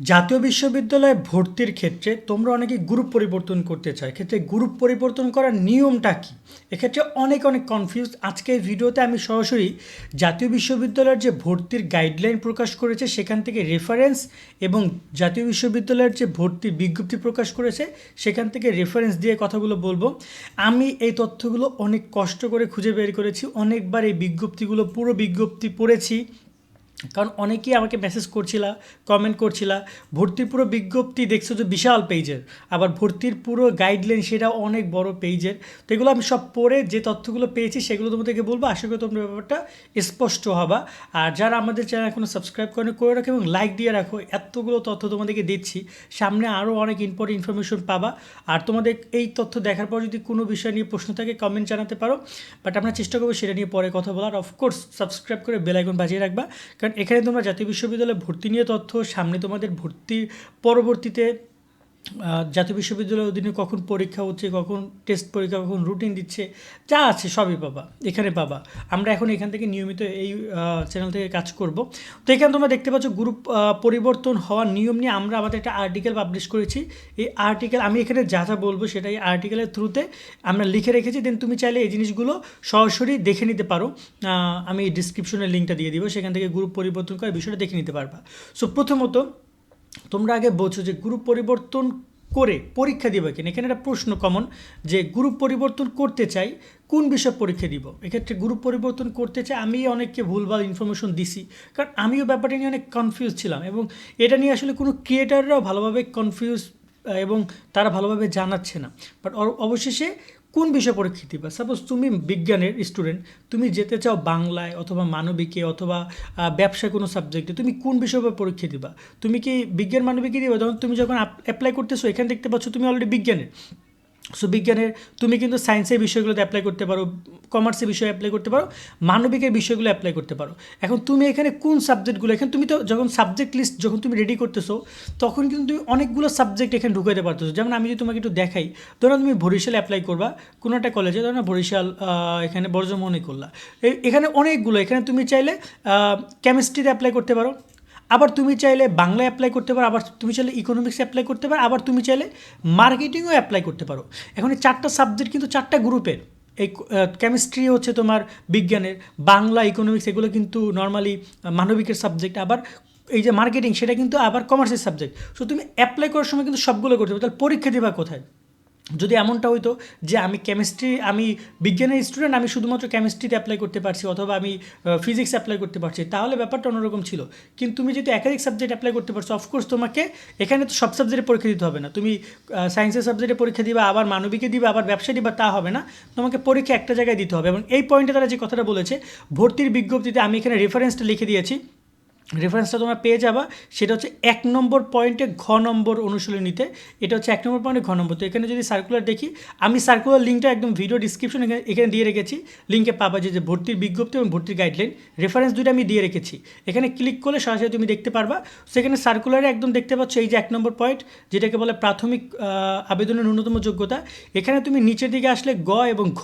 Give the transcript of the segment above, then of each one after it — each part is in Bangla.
জাতীয় বিশ্ববিদ্যালয়ে ভর্তির ক্ষেত্রে তোমরা অনেকে গ্রুপ পরিবর্তন করতে চাই ক্ষেত্রে গ্রুপ পরিবর্তন করার নিয়মটা কী? এক্ষেত্রে অনেক অনেক কনফিউজ আজকের ভিডিওতে আমি সরাসরি জাতীয় বিশ্ববিদ্যালয়ের যে ভর্তির গাইডলাইন প্রকাশ করেছে, সেখান থেকে রেফারেন্স এবং জাতীয় বিশ্ববিদ্যালয়ের যে ভর্তির বিজ্ঞপ্তি প্রকাশ করেছে, সেখান থেকে রেফারেন্স দিয়ে কথাগুলো বলব। আমি এই তথ্যগুলো অনেক কষ্ট করে খুঁজে বের করেছি, অনেকবার এই বিজ্ঞপ্তিগুলো, পুরো বিজ্ঞপ্তি পড়েছি। কারণ অনেকেই আমাকে মেসেজ করছিলা কমেন্ট করছিলা, ভর্তির পুরো বিজ্ঞপ্তি দেখছ যে বিশাল পেজের আবার ভর্তির পুরো গাইডলাইন সেটাও অনেক বড় পেজের তো এগুলো আমি সব পড়ে যে তথ্যগুলো পেয়েছি সেগুলো তোমাদেরকে বলব। আশা করি তোমরা ব্যাপারটা স্পষ্ট হবা। আর যারা আমাদের চ্যানেল এখনও সাবস্ক্রাইব করেনি, করে রাখো এবং লাইক দিয়ে রাখো। এতগুলো তথ্য তোমাদেরকে দিচ্ছি, সামনে আরও অনেক ইম্পর্টেন্ট ইনফরমেশন পাবা। আর তোমাদের এই তথ্য দেখার পর যদি কোনো বিষয় নিয়ে প্রশ্ন থাকে কমেন্ট জানাতে পারো। বাট আমরা চেষ্টা করব সেটা নিয়ে পরে কথা বলার। অফকোর্স সাবস্ক্রাইব করে বেল আইকন বাজিয়ে রাখবা। কারণ এখানে তোমরা জাতীয় বিশ্ববিদ্যালয়ে ভর্তি নিয়ে তথ্য সামনে তোমাদের ভর্তি পরবর্তীতে জাতীয় বিশ্ববিদ্যালয়ের অধীনে কখন পরীক্ষা হচ্ছে, কখন টেস্ট পরীক্ষা, কখন রুটিন দিচ্ছে, যা আছে সবই পাবা, এখানে পাবা। আমরা এখন এখান থেকে নিয়মিত এই চ্যানেল থেকে কাজ করব। তো এখানে তোমরা দেখতে পাচ্ছ গ্রুপ পরিবর্তন হওয়ার নিয়ম নিয়ে আমরা আমাদের একটা আর্টিকেল পাবলিশ করেছি। এই আর্টিকেল আমি এখানে যা যা বলব সেটা এই আর্টিকেলের থ্রুতে আমরা লিখে রেখেছি। দেন তুমি চাইলে এই জিনিসগুলো সরাসরি দেখে নিতে পারো। আমি ডিসক্রিপশনের লিঙ্কটা দিয়ে দিব। সেখান থেকে গ্রুপ পরিবর্তন করার বিষয়টা দেখে নিতে পারবা। সো প্রথমত তোমরা আগে বোঝো যে গ্রুপ পরিবর্তন করে পরীক্ষা দিবে কিনা। এখানে একটা প্রশ্ন কমন যে গ্রুপ পরিবর্তন করতে চাই, কোন বিষয়ে পরীক্ষা দিব? এক্ষেত্রে গ্রুপ পরিবর্তন করতে চাই, আমি অনেককে ভুলভাল ইনফরমেশন দিছি, কারণ আমিও ব্যাপারটা নিয়ে অনেক কনফিউজ ছিলাম এবং এটা নিয়ে আসলে কোনো ক্রিয়েটাররাও ভালোভাবে কনফিউজ এবং তারা ভালোভাবে জানাচ্ছে না। বাট অবশেষে কোন বিষয়ে পরীক্ষা দিবা সাপোজ তুমি বিজ্ঞানের স্টুডেন্ট তুমি যেতে চাও বাংলায় অথবা মানবিকে অথবা ব্যবসায় ব্যবসা কোনো সাবজেক্টে তুমি কোন বিষয় উপর পরীক্ষা দিবা? তুমি কি বিজ্ঞান, মানবিকে দিবা? যখন তুমি যখন অ্যাপ্লাই করতেছো, এখানে দেখতে পাচ্ছ তুমি অলরেডি বিজ্ঞানের সো বিজ্ঞানের, তুমি কিন্তু সায়েন্সের বিষয়গুলোতে অ্যাপ্লাই করতে পারো কমার্সের বিষয়ে অ্যাপ্লাই করতে পারো, মানবিকের বিষয়গুলো অ্যাপ্লাই করতে পারো। এখন তুমি এখানে কোন সাবজেক্টগুলো এখানে তুমি তো যখন সাবজেক্ট লিস্ট যখন তুমি রেডি করতেছো, তখন কিন্তু তুমি অনেকগুলো সাবজেক্ট এখানে ঢুকাইতে পারতেছো। যেমন আমি যদি তোমাকে একটু দেখাই, ধরো তুমি বরিশালে অ্যাপ্লাই করবা, কোনো একটা কলেজে ধরো না বরিশাল এখানে বর্জমনে করলা। এখানে অনেকগুলো, এখানে তুমি চাইলে কেমিস্ট্রিতে অ্যাপ্লাই করতে পারো। আবার তুমি চাইলে বাংলায় অ্যাপ্লাই করতে পারো, আবার তুমি চাইলে ইকোনমিক্সে অ্যাপ্লাই করতে পারো, আবার তুমি চাইলে মার্কেটিংও অ্যাপ্লাই করতে পারো। এখন এই চারটা সাবজেক্ট কিন্তু চারটা গ্রুপের এই কেমিস্ট্রি হচ্ছে তোমার বিজ্ঞানের, বাংলা ইকোনমিক্স এগুলো কিন্তু নর্মালি মানবিকের সাবজেক্ট আবার এই যে মার্কেটিং সেটা কিন্তু আবার কমার্সের সাবজেক্ট সো তুমি অ্যাপ্লাই করার সময় কিন্তু সবগুলো করতে পারো, তাহলে পরীক্ষা দেবা কোথায়? যদি এমনটা হইতো যে আমি কেমিস্ট্রি আমি বিজ্ঞানের স্টুডেন্ট আমি শুধুমাত্র কেমিস্ট্রিতে অ্যাপ্লাই করতে পারছি অথবা আমি ফিজিক্স অ্যাপ্লাই করতে পারছি, তাহলে ব্যাপারটা অন্যরকম ছিল। কিন্তু তুমি যদি একাধিক সাবজেক্ট অ্যাপ্লাই করতে পারছ অফকোর্স তোমাকে এখানে তো সব সাবজেক্টে পরীক্ষা দিতে হবে না। তুমি সায়েন্সের সাবজেক্টে পরীক্ষা দিবা, আবার মানবিকে দিবা, আবার ব্যবসা দিবা, তা হবে না। তোমাকে পরীক্ষা একটা জায়গায় দিতে হবে। এবং এই পয়েন্টে তারা যে কথাটা বলেছে, ভর্তির বিজ্ঞপ্তিতে আমি এখানে রেফারেন্সটা লিখে দিয়েছি। রেফারেন্সটা তোমরা পেয়ে যাবা। সেটা হচ্ছে এক নম্বর পয়েন্টে ঘ নম্বর অনুশীলনীতে। এটা হচ্ছে এক নম্বর পয়েন্টে ঘ নম্বর। তো এখানে যদি সার্কুলার দেখি, আমি সার্কুলার লিঙ্কটা একদম ভিডিও ডিসক্রিপশন এখানে দিয়ে রেখেছি। লিঙ্কে পাবা যে ভর্তির বিজ্ঞপ্তি এবং ভর্তির গাইডলাইন রেফারেন্স দুইটা আমি দিয়ে রেখেছি। এখানে ক্লিক করলে সরাসরি তুমি দেখতে পারবা। সেখানে সার্কুলারে একদম দেখতে পাচ্ছ এই যে এক নম্বর পয়েন্ট যেটাকে বলে প্রাথমিক আবেদনের ন্যূনতম যোগ্যতা। এখানে তুমি নিচের দিকে আসলে গ এবং ঘ।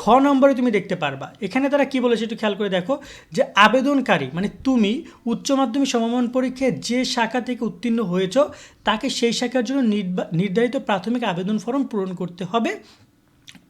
ঘ নম্বরে তুমি দেখতে পারবা। এখানে তারা কি বলেছে একটু খেয়াল করে দেখো। যে আবেদনকারী মানে তুমি উচ্চ মাধ্যমিক সমমান পরীক্ষায় যে শাখা থেকে উত্তীর্ণ হয়েছ, তাকে সেই শাখার জন্য নির্ধারিত প্রাথমিক আবেদন ফর্ম পূরণ করতে হবে।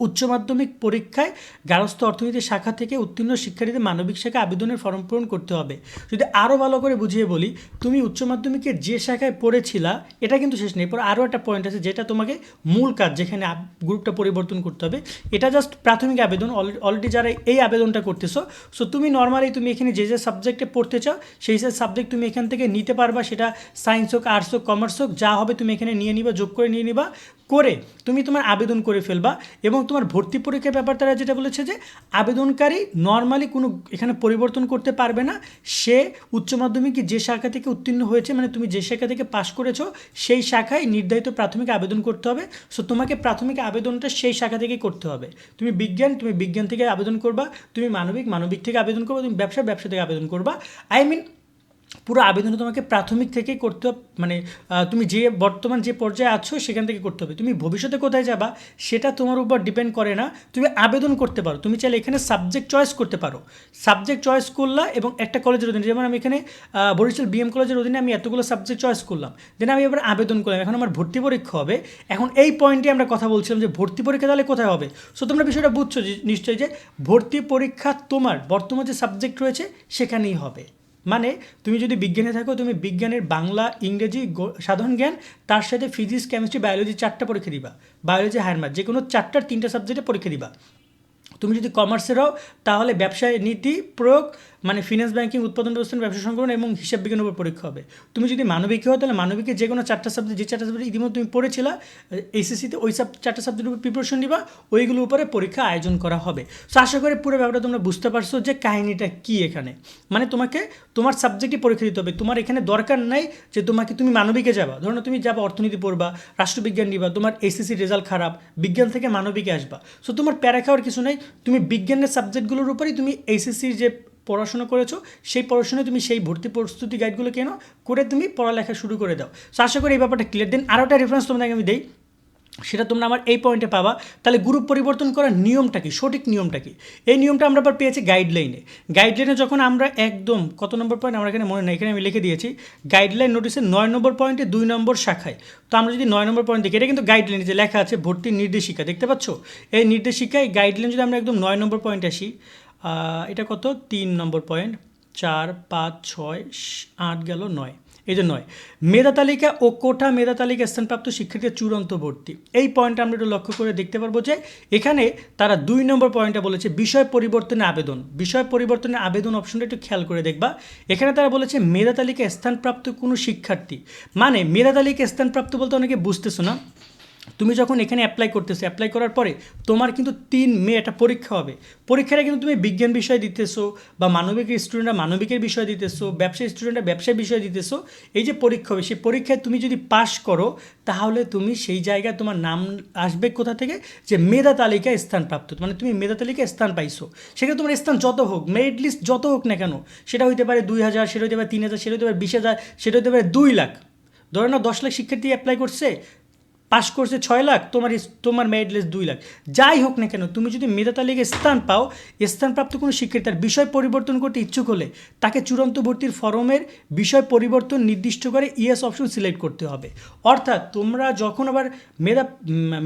উচ্চ মাধ্যমিক পরীক্ষায় গার্হস্থ্য অর্থনীতি শাখা থেকে উত্তীর্ণ শিক্ষার্থীদের মানবিক শাখা আবেদনের ফর্ম পূরণ করতে হবে। যদি আরও ভালো করে বুঝিয়ে বলি, তুমি উচ্চ মাধ্যমিকের যে শাখায় পড়েছিলা, এটা কিন্তু শেষ নেই। এরপর আরও একটা পয়েন্ট আছে যেটা তোমাকে মূল কাজ যেখানে গ্রুপটা পরিবর্তন করতে হবে। এটা জাস্ট প্রাথমিক আবেদন। অলরেডি যারা এই আবেদনটা করতেছো সো তুমি নর্মালি তুমি এখানে যে যে সাবজেক্টে পড়তে চাও, সেই সেই সাবজেক্ট তুমি এখান থেকে নিতে পারবা। সেটা সায়েন্স হোক আর্টস হোক কমার্স হোক, যা হবে তুমি এখানে নিয়ে নিবা, যোগ করে নিয়ে নিবা। করে তুমি তোমার আবেদন করে ফেলবা এবং তোমার ভর্তি পরীক্ষার ব্যাপার তারা যেটা বলেছে যে আবেদনকারী নর্মালি কোনো এখানে পরিবর্তন করতে পারবে না। সে উচ্চ মাধ্যমিকে যে শাখা থেকে উত্তীর্ণ হয়েছে মানে তুমি যে শাখা থেকে পাশ করেছ, সেই শাখায় নির্ধারিত প্রাথমিক আবেদন করতে হবে। সো তোমাকে প্রাথমিক আবেদনটা সেই শাখা থেকেই করতে হবে। তুমি বিজ্ঞান তুমি বিজ্ঞান থেকে আবেদন করবা, তুমি মানবিক মানবিক থেকে আবেদন করবা, তুমি ব্যবসা ব্যবসা থেকে আবেদন করবা। আই মিন পুরো আবেদনটা তোমাকে প্রাথমিক থেকে করতে মানে তুমি যে বর্তমান যে পর্যায়ে আছো সেখান থেকে করতে হবে। তুমি ভবিষ্যতে কোথায় যাবা সেটা তোমার উপর ডিপেন্ড করে না, তুমি আবেদন করতে পারো। তুমি চাইলে এখানে সাবজেক্ট চয়েস করতে পারো। সাবজেক্ট চয়েস করলা এবং একটা কলেজের অধীনে, যেমন আমি এখানে বরিশাল বিএম কলেজের অধীনে আমি এতগুলো সাবজেক্ট চয়েস করলাম। দেন আমি এবার আবেদন করলাম। এখন আমার ভর্তি পরীক্ষা হবে। এখন এই পয়েন্টে আমরা কথা বলছিলাম যে ভর্তি পরীক্ষা তাহলে কোথায় হবে? সো তোমরা বিষয়টা বুঝছ যে, নিশ্চয়ই যে ভর্তি পরীক্ষা তোমার, বর্তমান যে সাবজেক্ট রয়েছে সেখানেই হবে। মানে তুমি যদি বিজ্ঞানে থাকো, তুমি বিজ্ঞানের বাংলা, ইংরেজি সাধারণ জ্ঞান, তার সাথে ফিজিক্স কেমিস্ট্রি বায়োলজি চারটা পরীক্ষা দিবা। বায়োলজি হায়ার মার্থ যে কোনো চারটার তিনটা সাবজেক্টে পরীক্ষা দিবা। তুমি যদি কমার্সের হও তাহলে ব্যবসায় নীতি, প্রয়োগ মানে ফিনান্স ব্যাংকিং উৎপাদন ব্যবস্থা ব্যবসা সংকলন এবং হিসাব বিজ্ঞানের উপর পরীক্ষা হবে। তুমি যদি মানবিক হও, তাহলে মানবিকের যে কোনো চারটা সাবজেক্ট যে চারটা সাবজেক্ট ইতিমধ্যে তুমি পড়েছিলা এইচএসসিতে ওই সব চারটা সাবজেক্টের উপর প্রিপারেশন নিবা ওইগুলোর উপরে পরীক্ষা আয়োজন করা হবে। সো আশা করি পুরো ব্যাপারটা তোমরা বুঝতে পারছ যে কাহিনীটা কী এখানে। মানে তোমাকে, তোমার সাবজেক্টে পরীক্ষা দিতে হবে। তোমার এখানে দরকার নাই যে তোমাকে তুমি মানবিকে যাবা। ধরো তুমি যাবা অর্থনীতি পড়বা, রাষ্ট্রবিজ্ঞান নিবা তোমার এসএসসি রেজাল্ট খারাপ, বিজ্ঞান থেকে মানবিকে আসবা। সো তোমার প্যারা খাওয়ার কিছু নাই। তুমি বিজ্ঞানের সাবজেক্টগুলোর উপরেই তুমি এইচএসসির যে পড়াশোনা করেছ, সেই পড়াশোনায় তুমি সেই ভর্তি প্রস্তুতি গাইডগুলো কেন? করে তুমি পড়ালেখা শুরু করে দাও। সো আশা করি এই ব্যাপারটা ক্লিয়ার দিন আরও একটা রেফারেন্স তোমাদেরকে আমি দিই। সেটা তোমরা আমার এই পয়েন্টে পাবা। তাহলে গ্রুপ পরিবর্তন করার নিয়মটা কি? সঠিক নিয়মটা কি? এই নিয়মটা আমরা আবার পেয়েছি গাইডলাইনে গাইডলাইনে যখন আমরা একদম, কত নম্বর পয়েন্ট আমরা এখানে মনে নেই, এখানে আমি লিখে দিয়েছি। গাইডলাইন নোটিসের নয় নম্বর পয়েন্টে দুই নম্বর শাখায়। তো আমরা যদি নয় নম্বর পয়েন্ট দেখি, এটা কিন্তু গাইডলাইন যে লেখা আছে, ভর্তির নির্দেশিকা, দেখতে পাচ্ছ? এই নির্দেশিকায় গাইডলাইন যদি আমরা একদম নয় নম্বর পয়েন্টে আসি এটা কত? তিন নম্বর পয়েন্ট চার, পাঁচ, ছয় আট গেল নয়। এই যে নয়। মেধা তালিকা ও কোটা মেধা তালিকা স্থানপ্রাপ্ত শিক্ষার্থীর চূড়ান্ত ভর্তি। এই পয়েন্টটা আমরা একটু লক্ষ্য করে দেখতে পারব যে এখানে তারা দুই নম্বর পয়েন্টটা বলেছে বিষয় পরিবর্তনে আবেদন। বিষয় পরিবর্তনে আবেদন অপশনটা একটু খেয়াল করে দেখবা। এখানে তারা বলেছে মেধা তালিকা স্থানপ্রাপ্ত কোনো শিক্ষার্থী। মানে মেধা তালিকা স্থানপ্রাপ্ত বলতে অনেকে বুঝতেছো না? তুমি যখন এখানে অ্যাপ্লাই করতেছো অ্যাপ্লাই করার পরে তোমার কিন্তু তিন মে একটা পরীক্ষা হবে। পরীক্ষাটা কিন্তু তুমি বিজ্ঞান বিষয় দিতেছো বা মানবিক স্টুডেন্টরা মানবিকের বিষয় দিতেছো, ব্যবসায়ী স্টুডেন্টরা ব্যবসায় বিষয় দিতেছো, এই যে পরীক্ষা হবে, সেই পরীক্ষায় তুমি যদি পাশ করো, তাহলে তুমি সেই জায়গায় তোমার নাম আসবে কোথা থেকে? যে মেধা তালিকায় স্থানপ্রাপ্ত মানে তুমি মেধা তালিকায় স্থান পাইছো। সেখানে তোমার স্থান যত হোক, মেরিট লিস্ট যত হোক না কেন, সেটা হইতে পারে দুই হাজার, সেটা হইতে পারে তিন হাজার, সেটা হইতে পারে বিশ হাজার, সেটা হইতে পারে দুই লাখ। ধরো না দশ লাখ শিক্ষার্থী অ্যাপ্লাই করছে পাশ করছে ছয় লাখ, তোমার তোমার মেরিট লিস্ট দুই লাখ। যাই হোক না কেন, তুমি যদি মেধা তালিকায় স্থান পাও, স্থানপ্রাপ্ত কোনো শিক্ষার্থী তার বিষয় পরিবর্তন করতে ইচ্ছুক হলে তাকে চূড়ান্ত ভর্তির ফরমের বিষয় পরিবর্তন নির্দিষ্ট করে ইএস অপশন সিলেক্ট করতে হবে। অর্থাৎ তোমরা যখন আবার মেধা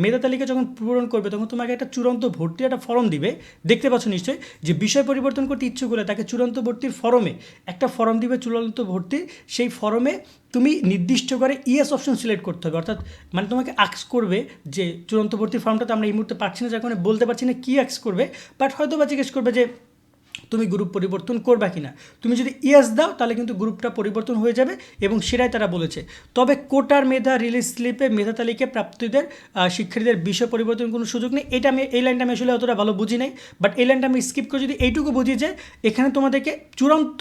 মেধা তালিকা যখন পূরণ করবে, তখন তোমাকে একটা চূড়ান্ত ভর্তির একটা ফর্ম দিবে। দেখতে পাচ্ছ নিশ্চয়ই যে বিষয় পরিবর্তন করতে ইচ্ছুক হলে তাকে চূড়ান্ত ভর্তির ফরমে একটা ফর্ম দিবে, চূড়ান্ত ভর্তির সেই ফর্মে তুমি নির্দিষ্ট করে ইএস অপশন সিলেক্ট করতে হবে। অর্থাৎ মানে তোমাকে অ্যাক্স করবে যে, চূড়ান্তবর্তী ফর্মটা তো আমরা এই মুহূর্তে পাচ্ছি না, যার কারণে বলতে পারছি না কী অ্যাক্স করবে বাট হয়তো বা জিজ্ঞেস করবে যে তুমি গ্রুপ পরিবর্তন করবা কি না তুমি যদি ইয়েস দাও, তাহলে কিন্তু গ্রুপটা পরিবর্তন হয়ে যাবে এবং সেটাই তারা বলেছে। তবে কোটার মেধা রিলিজ স্লিপে মেধা তালিকায় প্রাপ্তদের শিক্ষার্থীদের বিষয় পরিবর্তন কোনো সুযোগ নেই। এটা আমি, এই লাইনটা আমি আসলে অতটা ভালো বুঝি নাই বাট এই লাইনটা আমি স্কিপ করে যদি এইটুকু বুঝি যে, এখানে তোমাদেরকে চূড়ান্ত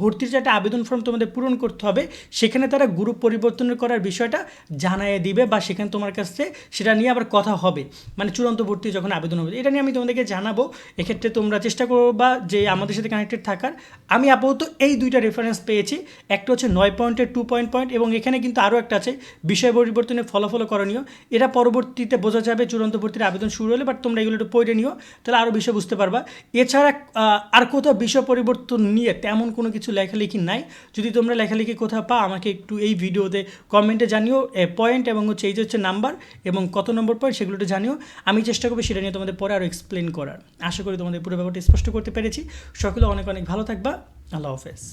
ভর্তির যে একটা আবেদন ফর্ম তোমাদের পূরণ করতে হবে, সেখানে তারা গ্রুপ পরিবর্তন করার বিষয়টা জানায় দিবে বা সেখানে তোমার কাছে সেটা নিয়ে আবার কথা হবে। মানে চূড়ান্ত ভর্তি যখন আবেদন হবে, এটা নিয়ে আমি তোমাদেরকে জানাব। এক্ষেত্রে তোমরা চেষ্টা করবা যে আমাদের সাথে কানেক্টেড থাকার, আমি আপাতত এই দুইটা রেফারেন্স পেয়েছি। একটা হচ্ছে নয় পয়েন্টের টু পয়েন্ট পয়েন্ট এবং এখানে কিন্তু আরও একটা আছে, বিষয় পরিবর্তনের ফলাফল করণীয়। এটা পরবর্তীতে বোঝা যাবে চূড়ান্ত ভর্তির আবেদন শুরু হলে বাট তোমরা এগুলো একটু পড়ে নিও, তাহলে আরও বিষয় বুঝতে পারবা। এছাড়া আর কোথাও বিষয় পরিবর্তন নিয়ে তেমন কোনো কিছু লেখালেখি নাই। যদি তোমরা লেখালেখি কোথাও পাও, আমাকে একটু এই ভিডিওতে কমেন্টে জানিও পয়েন্ট এবং হচ্ছে এই যে হচ্ছে নাম্বার এবং কত নম্বর পয়েন্ট সেগুলোটা জানিও। আমি চেষ্টা করব সেটা নিয়ে তোমাদের পরে আরও এক্সপ্লেন করার। আশা করি তোমাদের পুরো ব্যাপারটা স্পষ্ট করতে পেরেছি সকলে অনেক অনেক ভালো থাকবা। আল্লাহ হাফেজ।